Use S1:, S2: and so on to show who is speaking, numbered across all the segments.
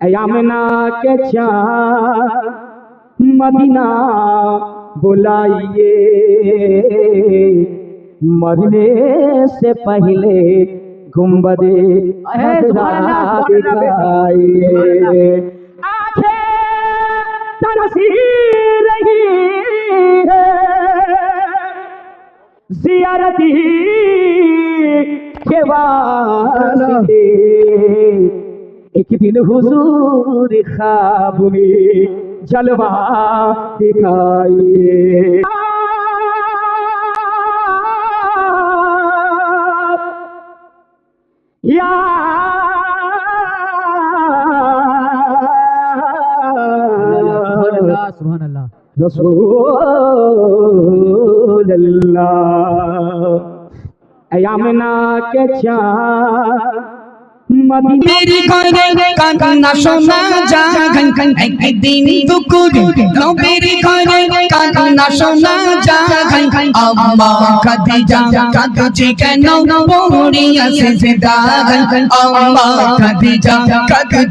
S1: यमना के चा मदीना बुलाइए। मरने से पहले गुम्बदे दिखाइए आखे জিয়ারতি কেবাসিতে একদিন হুজুর খাবুমি জলবা দেখাইয়ে। ইয়া
S2: সুবহানাল্লাহ সুবহানাল্লাহ।
S1: রাসূল यामना कछ
S3: মেরি করে কান্না শোনা জাগান একদিন দুকুর মেরি করে কান্না শোনা জাগান আম্মা খাদিজা জি কেন পড়িয়া সে দাগান আম্মা খাদিজা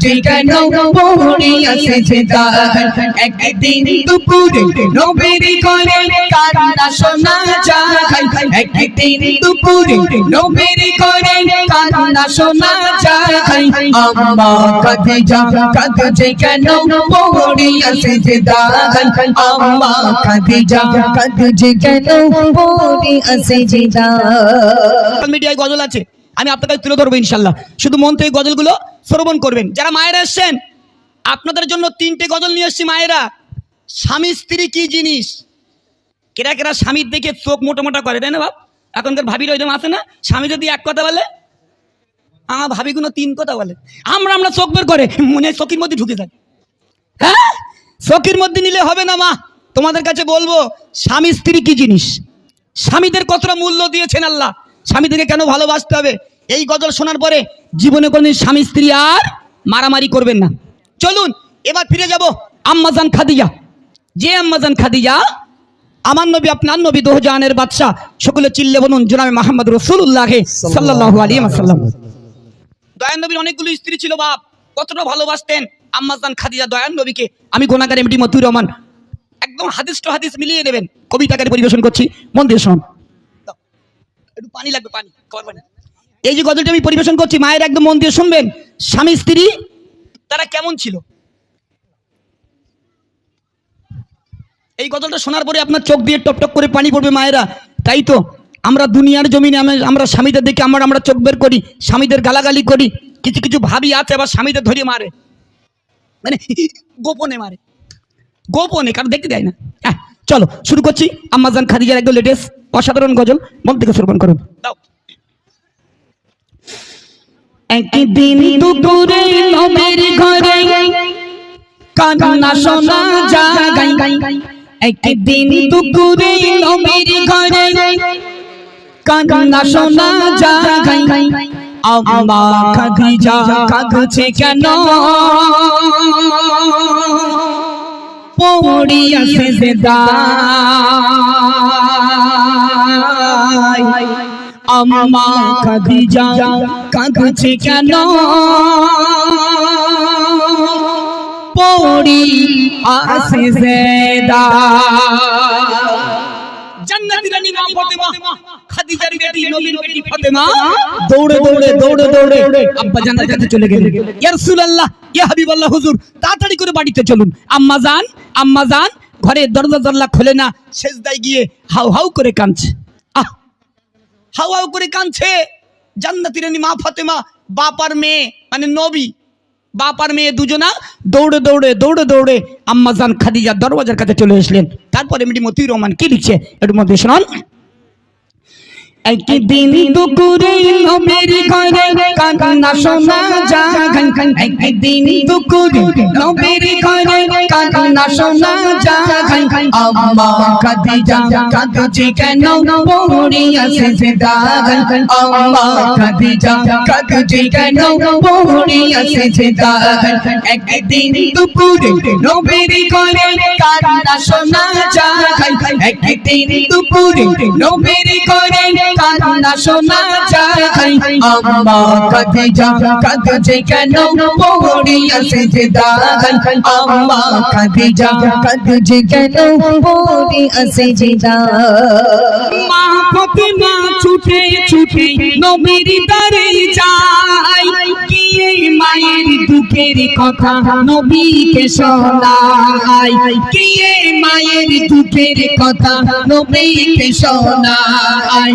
S3: জি কেন পড়িয়া সে দাগান একদিন দুকুর মেরি করে কান্না শোনা জাগান একদিন দুকুর মেরি করে কান্না শোনা জাগান
S4: গজল আছে। আমি আপনার কাছে তুলে ধরবো ইনশাল্লাহ। শুধু মন থেকে গজলগুলো শ্রবণ করবেন। যারা মায়েরা এসছেন, আপনাদের জন্য তিনটে গজল নিয়ে এসছি মায়েরা। স্বামী, স্ত্রী কি জিনিস? কেরা কেরা স্বামীর দেখে চোখ মোটা মোটা করে, তাই না বাপ? এখনকার ভাবির ওইরকম আছে না? স্বামী যদি এক কথা বলে আমার ভাবিগুলো তিন কথা বলে। আমরা আমরা চোখ বের করে মনে চোখের মধ্যে ঢুকে যায় হ্যাঁ? চোখের মধ্যে নিলে হবে না, মা। তোমাদের কাছে বলব, স্বামী স্ত্রী কি জিনিস? স্বামীদের কতটা মূল্য দিয়েছেন আল্লাহ? স্বামীদেরকে কেন ভালোবাসতে হবে? এই গজল শোনার পরে জীবনে কোনদিন স্বামী স্ত্রী আর মারামারি করবেন না। চলুন, এবার ফিরে যাব আম্মাজান খাদিজা। যে আম্মাজান খাদিজা, আমার নবী, আপনার নবী দোহজানের বাদশাহ, সকলে চিল্লে বলুন, জনাবে মাহমদ রসুল্লাহ সাল্লাহ আলী সাল্লাম দয়ান নবীর অনেকগুলো স্ত্রী ছিল বাপ। কতটা ভালোবাসতেন। আম্মাজান খাদিজা দয়ান নবীকে আমি গোনাগার এমটি মতুর রহমান। একদম হাদিস টু হাদিস মিলিয়ে নেবেন। কবিতাকারে পরিবেশন করছি। মন দিয়ে শোন। একটু পানি লাগবে, পানি। খাবার পানি। এই যে গজলটা আমি পরিবেশন করছি, মায়ের একদম মন দিয়ে শুনবেন। স্বামী, স্ত্রী, তারা কেমন ছিল? এই গজলটা শোনার পরে আপনার চোখ দিয়ে টপ টপ করে পানি পড়বে মায়েরা। তাই তো? আমরা দুনিয়ার জমিনে আমরা- স্বামীদের দেখে আমরা আমরা চোখ বের করি, স্বামীদের গালাগালি করি, কিছু কিছু ভাবি আছে, আবার স্বামীদের ধরে মারে। মানে গোপনে মারে। গোপনে, কারণ দেখতে দেয় না। হ্যাঁ চলো, শুরু করছি। আম্মাজান খাদিজার একদম লেটেস্ট অসাধারণ গজল। মন থেকে শ্রবণ করুন। দাও।
S3: একদিন দুপুরে ঘরে কান্না শোনা জাগাই একদিন দুপুরে ঘরে কান্না শোনা জাগাই আম্মা খাদিজা কাঁদছে কেন? পড়িয়া সে দায় আম্মা খাদিজা কাঁদছে কেন? পড়ি আসে জেদা
S4: জান্নাতি রানী মা ফাতেমা। খাদিজার বেটি নবীর বেটি ফাতেমা। দৌড়ে দৌড়ে দৌড়ে দৌড়ে আব্বা জানের কাছে চলে গেলেন। ইয়া রাসূলুল্লাহ ইয়া হাবিবাল্লাহ হুজুর তাড়াতাড়ি করে বাড়িতে চলুন। আম্মা জান আম্মা জান ঘরের দরজা দরজা খোলে না সেজদায় গিয়ে হাউ হাউ করে কাঁদছে। আহ হাউ হাউ করে কাঁদছে। জান্নাতি রানী মা ফাতেমা বাপার মেয়ে মানে নবী। বাপার মেয়ে দুজনা দৌড়ে দৌড়ে দৌড়ে দৌড়ে আম্মাজান খাদিজা দরওয়াজার কাছে চলে আসলেন। তারপরে মিডি মতিউর রহমান কি লিখছে? একটু মধ্যে শোনান।
S3: একদিন দুপুরে নবীর ঘরে কান্না শোনা জাগান একদিন দুপুরে নবীর ঘরে কান্না শোনা জাগান আম্মা খাদিজা কাঁদছে কেন? পড়িয়া সে দাগান আম্মা খাদিজা কাঁদছে কেন? পড়িয়া সে দাগান একদিন দুপুরে নবীর ঘরে কান্না শোনা জাগান একদিন দুপুরে নবীর ঘরে কান্না শোনা যায়। আম্মা খাদিজা, কাঁদছে কেন? পড়িয়া সেজদায় আম্মা খাদিজা, কাঁদছে কেন? পড়িয়া সেজদায় মা ফাতিমা ছুটে ছুটে নবীর দারে যায়। গিয়ে মায়ের দুঃখের কথা নবীকে শোনায়? গিয়ে মায়ের দুঃখের কথা নবীকে শোনায়?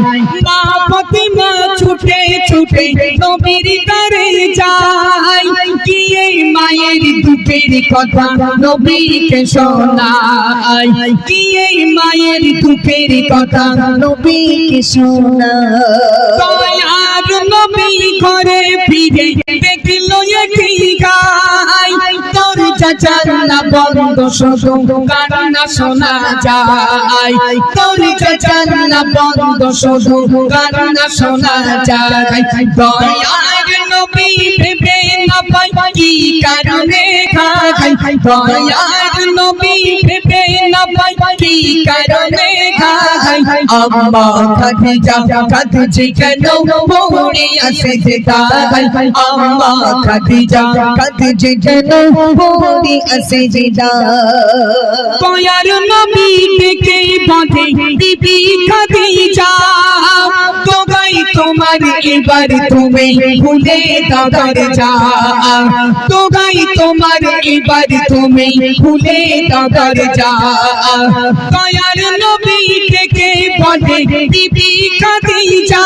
S3: ছুটে ছুটে করে যাই। কি এই মায়ের দুপের কথা নবীকে কি এই মায়ের দুপের কথা নবীকে শোনাই? আর নবী করে ফিরে দেখল একই গায় জানলা বন্ধ শুধু কান্না শোনা যায়। দরজা জানলা বন্ধ শুধু কান্না শোনা যায়। দয়ার নবী ভেবে না পাই কি কারণে খাই দয়ার নবী ভেবে না পাই কি কারণে খাই আম্মা খাদিজা কাঁদছে কেন পড়ে আসে যেতাই আম্মা খাদিজা কাঁদছে কেন পড়ে আসে যেতাই দয়ার নবী থেকে বাঁধে বিবি খাদিজা তোগাই তোমার এবার তুমি ভুলে দাদার যা তোগাই তোমার এবার তুমি ভুলে দাদার যা দয়ার নবী থেকে বলে বিবি খাদিজা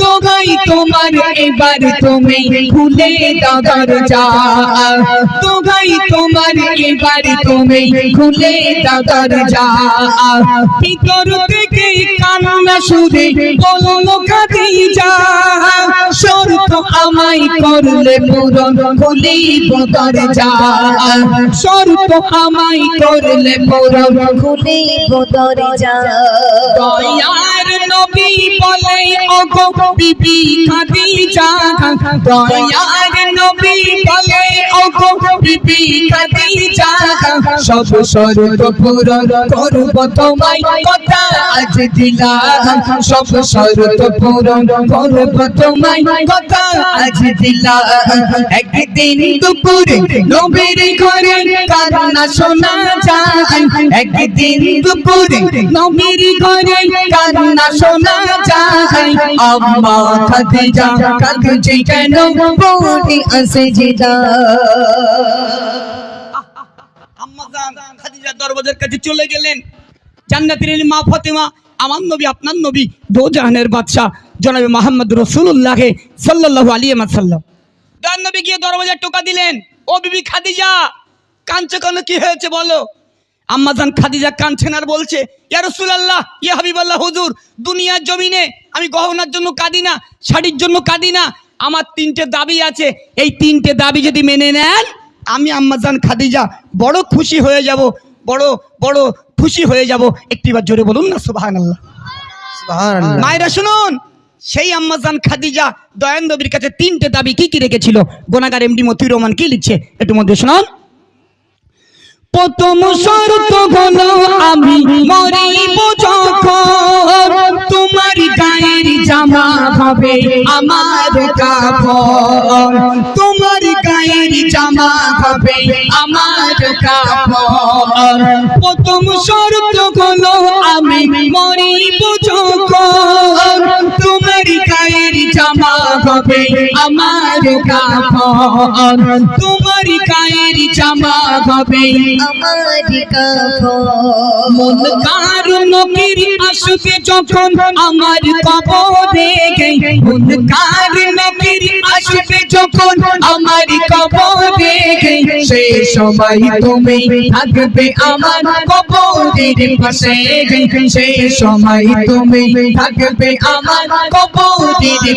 S3: তোগাই তোমার এবার তুমি ভুলে দাদার যা তোগাই তোমার এবার তুমি ভুলে দাদার যা ভিতর থেকে কান্না সুরে বলল খাদিজা শর্ত আমায় করলে পূরণ খুলি বদর যা শর্ত আমায় করলে পূরণ খুলি বদর যা দয়ার নবী বলে ওগো বিবি খাদিজা দয়ার নবী বলে, ওগো বিবি খাদিজা সব শর্ত পূরণ করব তোমায়, কথা আজ দিলাম। সব শর্ত পূরণ করব তোমায়, কথা আজ দিলাম। একদিন দুপুরে নবীর ঘরে কান্না শোনা যায়। একদিন দুপুরে নবীর ঘরে কান্না শোনা
S4: আমার নবী আপনার নবী দো জাহানের বাদশাহ জনাবে মোহাম্মদ রসুল্লাহ ওয়াসাল্লাম দয়ার নবী গিয়ে দরবাজার টোকা দিলেন ও বিবি খাদিজা কেন কি হয়েছে বলো আম্মাজান খাদিজা কাঁদছেন আর বলছে ইয়া রাসূলুল্লাহ ইয়া হাবিবাল্লাহ হুজুর দুনিয়ার জমিনে আমি গহনার জন্য কাঁদি না শাড়ির জন্য কাঁদি না। আমার তিনটে দাবি আছে এই তিনটে দাবি যদি মেনে নেন আমি আম্মাজান খাদিজা বড় খুশি হয়ে যাব বড় বড় খুশি হয়ে যাব। একটিবার জোরে বলুন না সুবহানাল্লাহ। মায়েরা শুনুন সেই আম্মাজান খাদিজা দয়ান নবীর কাছে তিনটে দাবি কি কি রেখেছিল? গোনাগার এমডি মতিউর রহমান কি লিখছে? একটু মধ্যে শুনুন। প্রথম শর্ত হলো আমি মরিব যখন তোমার গায়ের জামা হবে আমার কাপড়। তোমার গায়ের জামা হবে আমার কাপড়। প্রথম শর্ত হলো আমি মরিব যখন তোমার গায়ের জামা হবে আমার কাপড় তোমার গায়ের জামা হবে মন কারণ নবীর আসবে যখন আমার কবরে গে মন কারণ নবীর আসবে যখন আমার কবরে গে সে সময় তুমি থাকবে আমার কবরের পাশে গে সে সময় তুমি থাকবে আমার কবরের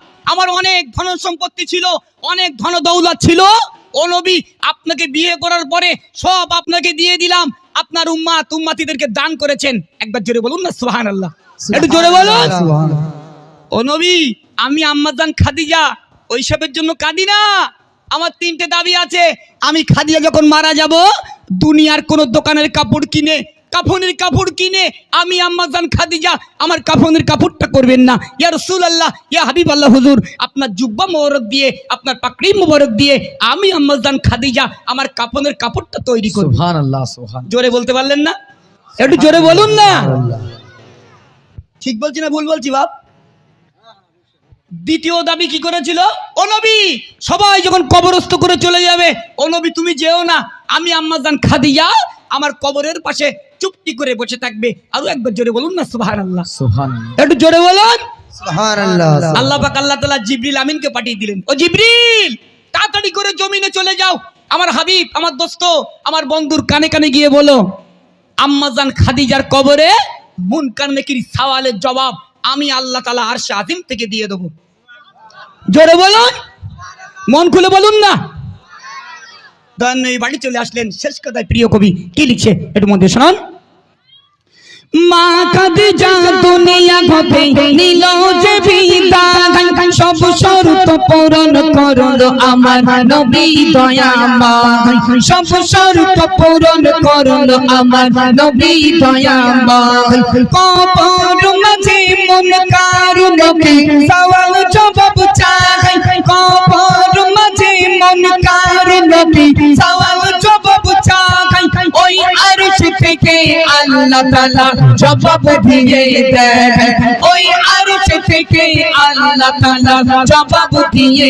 S4: আমার অনেক ধন সম্পত্তি ছিল অনেক ধন দৌলত ছিল। ও নবী আপনাকে বিয়ে করার পরে সব আপনাকে দিয়ে দিলাম। আপনার উম্মা তুম্মাতিদেরকে দান করেছেন। একবার জোরে বলুন না সুহান আল্লাহ একটু জোরে বলুন। ও নবী আমি আম্মাজান খাদিজা। ওইসবের জন্য কাঁদি না। আমার তিনটে দাবি আছে। আমি খাদিজা যখন মারা যাব দুনিয়ার কোন দোকানের কাপড় কিনে কাফনের কাপড় কিনে আমি আম্মাজান খাদিজা আমার কাফনের কাপড়টা করবেন না। ইয়া রসুল আল্লাহ ইয়া হাবিব আল্লাহ হুজুর আপনার জুব্বা মোবারক দিয়ে আপনার পাকড়ি মোবারক দিয়ে আমি আম্মাজান খাদিজা আমার কাফনের কাপড়টা তৈরি করব। জোরে বলতে পারলেন না? একটু জোরে বলুন না। ঠিক বলছি না ভুল বলছি বাপ? দ্বিতীয় দাবি কি করেছিল? ও নবী সবাই যখন কবরস্থ করে চলে যাবে ও নবী তুমি যেও না আমি আম্মাজান খাদিয়া আমার কবরের পাশে চুপটি করে বসে থাকবে। আরও একবার জোরে বলুন না সুবহানাল্লাহ।
S3: সুবহানাল্লাহ।
S4: একটু জোরে বলুন। আল্লাহ পাক আল্লাহ তাআলা জিবরিল আমিনকে পাঠিয়ে দিলেন। ও জিবরিল তাড়াতাড়ি করে জমিনে চলে যাও। আমার হাবিব আমার দোস্ত আমার বন্ধুর কানে কানে গিয়ে বলো আম্মাজান খাদিজার কবরে মুনকার নেকির সওয়ালের জবাব আমি আল্লাহ তালা আরশে আজিম থেকে দিয়ে দেবো। জোরে বলুন। মন খুলে বলুন না। দয়ান্ন বাড়ি চলে আসলেন। শেষ কথায় প্রিয় কবি কি লিখছে একটু মধ্যে শোনান। মা খাদিজা দুনিয়া ঘটে, নিল যে সব শর্ত পূরণ করল আমার নবী দয়াময়। সব শর্ত পূরণ করল আমার নবী দয়াময়। কবর মাঝে মন কারুনকে সওয়াল জবাব আল্লাহ তাআলা জবাব দিয়ে দেয়। ওই থেকে আল্লাহ তাআলা জবাব দিয়ে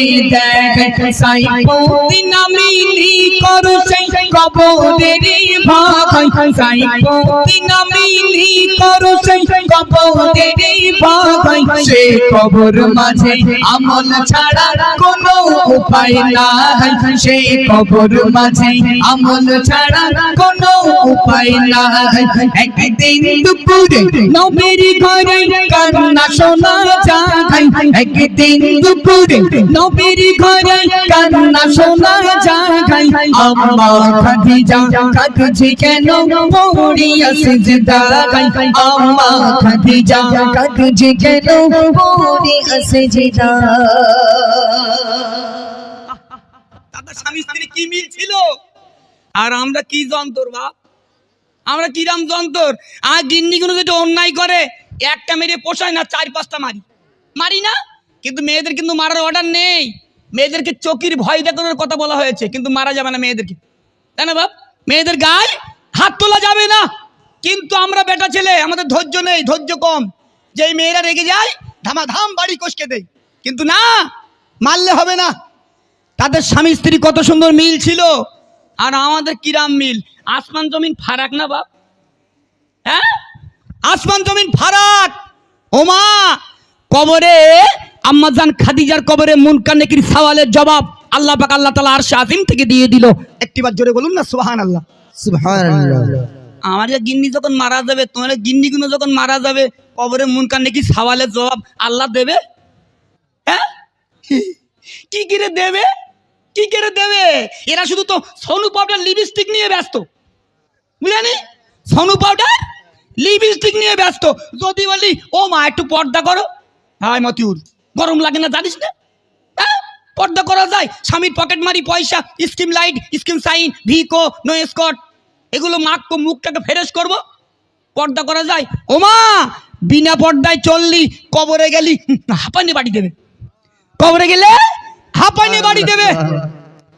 S4: কবর মাঝে আমল ছাড়া কোনো উপায় নাই। সে কবর মাঝে আমল ছাড়া কোনো উপায় নাই। একদিন দুপুরে নবীর ঘরে কান্না শোনা স্বামী স্ত্রী কি মিল ছিল? আর আমরা কি যন্তর বাপ আমরা কিরাম যন্তর? আর গিন্নি কোনো যেটা অন্যায় করে একটা মেরে পোষায় না, চার পাঁচটা মারি। মারি না, কিন্তু মেয়েদের কিন্তু মারার অর্ডার নেই। মেয়েদেরকে চকির ভয় দেখানোর কথা বলা হয়েছে, কিন্তু মারা যাবে না মেয়েদেরকে। তাই না বাপ? মেয়েদের গায়ে হাত তোলা যাবে না। কিন্তু আমরা বেটা ছেলে, আমাদের ধৈর্য নেই, ধৈর্য কম। যেই মেয়েরা রেগে যায়, ধামাধাম বাড়ি কষকে দেয়। কিন্তু না, মারলে হবে না। তাদের স্বামী স্ত্রী কত সুন্দর মিল ছিল। আর আমাদের কিরাম মিল। আসমান জমিন ফারাক না বাপ? হ্যাঁ? আসমান জমিন ফারাক ওমা কবরে আম্মাজান খাদিজার কবরে মুনকার নেকির সওয়ালের জবাব আল্লাহ পাক আল্লাহ তাআলা আরশে আজিম থেকে দিয়ে দিল। একটিবার জোরে বলুন না সুবহানাল্লাহ।
S3: সুবহানাল্লাহ।
S4: আমার যে গিন্নি যখন মারা যাবে তোমার গিন্নিগুলো যখন মারা যাবে কবরে মুনকার নাকি সওয়ালের জবাব আল্লাহ দেবে? হ্যাঁ? কি? করে দেবে? কি করে দেবে? এরা শুধু তো সোনু পাউডার লিপস্টিক নিয়ে ব্যস্ত। বুঝলেনি? সোনু পাউডার লিপস্টিক নিয়ে ব্যস্ত। যদি বলি, ও মা, একটু পর্দা করো। হাই মতিউর, গরম লাগে না, জানিস না? হ্যাঁ? পর্দা করা যায়, স্বামীর পকেট মারি পয়সা, skin light, skin shine, Vicco, no স্কট, এগুলো মাখ মুখটাকে ফেরেস করব। পর্দা করা যায়, ও মা, বিনা পর্দায় চললি, কবরে গেলি। হাঁপানি বাড়ি দেবে। কবরে গেলে হাঁপানি বাড়ি দেবে।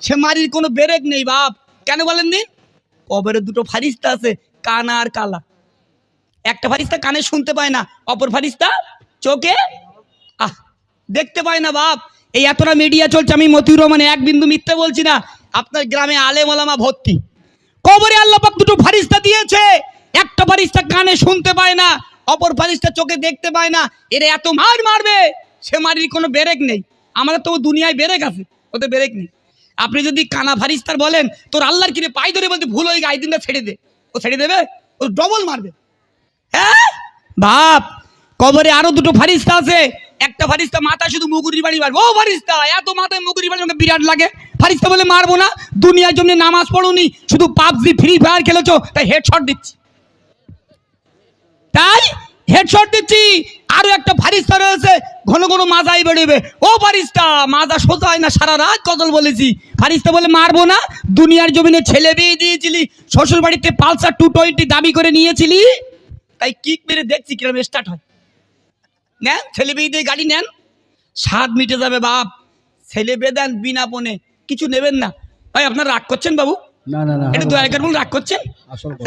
S4: সে মারির কোনো বেরেক নেই, বাপ। কেন বলেন দিন? কবরে দুটো ফারিস্তা আছে, কানা আর কালা। একটা ফারিস্তা কানে শুনতে পায় না, অপর ফারিস্তা চোখে, আহ, দেখতে পায় না বাপ। এই এতটা মিডিয়া চলছে, আমি মতিউর রহমানে এক বিন্দু মিথ্যে বলছি না, আপনার গ্রামে আলেম ওলামা ভর্তি। কবরে আল্লাহ পাক দুটো ফারিস্তা দিয়েছে, একটা ফারিস্তা কানে শুনতে পায় না, অপর ফারিস্তা চোখে দেখতে পায় না, এরা এত মার মারবে, সে মারির কোনো বেরেক নেই। আমাদের তো দুনিয়ায় বেরেক আছে ওতে বেরেক নেই। আপনি যদি কানা ফারিস্তার বলেন, তোর আল্লাহর কিনে পাই ধরে বলতে ভুল হয়ে গায়ে দিনটা ছেড়ে দে। ও ছেড়ে দেবে, ও ডবল মারবে। হ্যাঁ? বাপ, কবরে আরও দুটো ফারিস্তা আছে। একটা ফারিস্তা মাথা শুধু মুগুরি বাড়ি মারবে ও ফারিস্তা, এত মাথায় মুগুরি বাড়ি, আমাকে বিরাট লাগে। ফারিস্তা বলে মারবো না, দুনিয়ার জন্য নামাজ পড়ুনি, শুধু পাবজি, ফ্রি ফায়ার খেলেছো, তাই হেডশট দিচ্ছি। তাই হেডশট দিচ্ছি। আরও একটা ফারিস্তা রয়েছে, ঘন ঘন মাজাই বেরোবে। ও ফারিস্তা, মাজা সোজা হয় না, সারা রাত কদল বলেছি। ফারিস্তা বলে মারবো না, দুনিয়ার জমিনে ছেলে বিয়ে দিয়েছিলি শ্বশুর বাড়িতে পালসার টু টোয়েন্টি দাবি করে নিয়েছিলি। তাই কিক মেরে দেখছি কিরম স্টার্ট হয়। নেন ছেলে মেয়ে দিয়ে গাড়ি নেন। স্বাদ মিটে যাবে বাপ। ছেলে বিয়ে দেন বিনা পনে কিছু নেবেন না। ভাই আপনার রাগ করছেন বাবু?
S3: না না না
S4: এটা দয়া করে রাগ করছেন?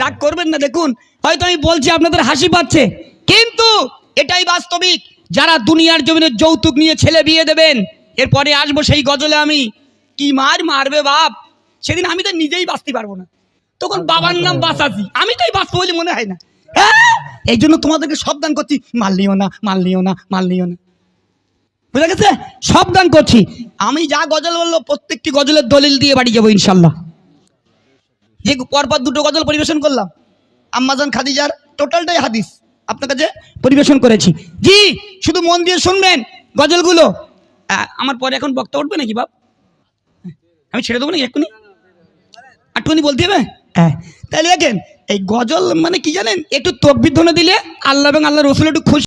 S4: রাগ করবেন না দেখুন। হয়তো আমি বলছি আপনাদের হাসি পাচ্ছে। কিন্তু এটাই বাস্তবিক। যারা দুনিয়ার জমিনে যৌতুক নিয়ে ছেলে বিয়ে দেবেন এরপরে আসব সেই গজলে আমি। কি মার মারবে বাপ? সেদিন আমি তো নিজেই বাঁচতে পারব না। তখন বাবার নাম বাঁচাছি আমি তাই বাঁচবো বলে মনে হয় না। হ্যাঁ? এই জন্য তোমাদেরকে সাবধান করছি। মাল নিও না, মাল নিও না, মাল নিও না। বুঝা গেছে? সাবধান করছি। আমি যা গজল বলল প্রত্যেকটি গজলের দলিল দিয়ে বাড়ি যাব, ইনশাল্লাহ। যে পরপর দুটো গজল পরিবেশন করলাম, আম্মাজান খাদিজার টোটালটাই হাদিস। আপনার কাছে পরিবেশন করেছি। জি, শুধু মন দিয়ে শুনবেন গজলগুলো। আমার পরে এখন বক্তা উঠবে নাকি, বাপ? আমি ছেড়ে দেবো নাকি এক্ষুনি? আটটুখানি বলতে হবে? হ্যাঁ। তাহলে দেখেন এই গজল মানে কি জানেন? একটু তকবির ধ্বনি দিলে আল্লাহ এবং আল্লাহ রসুল একটু খুশি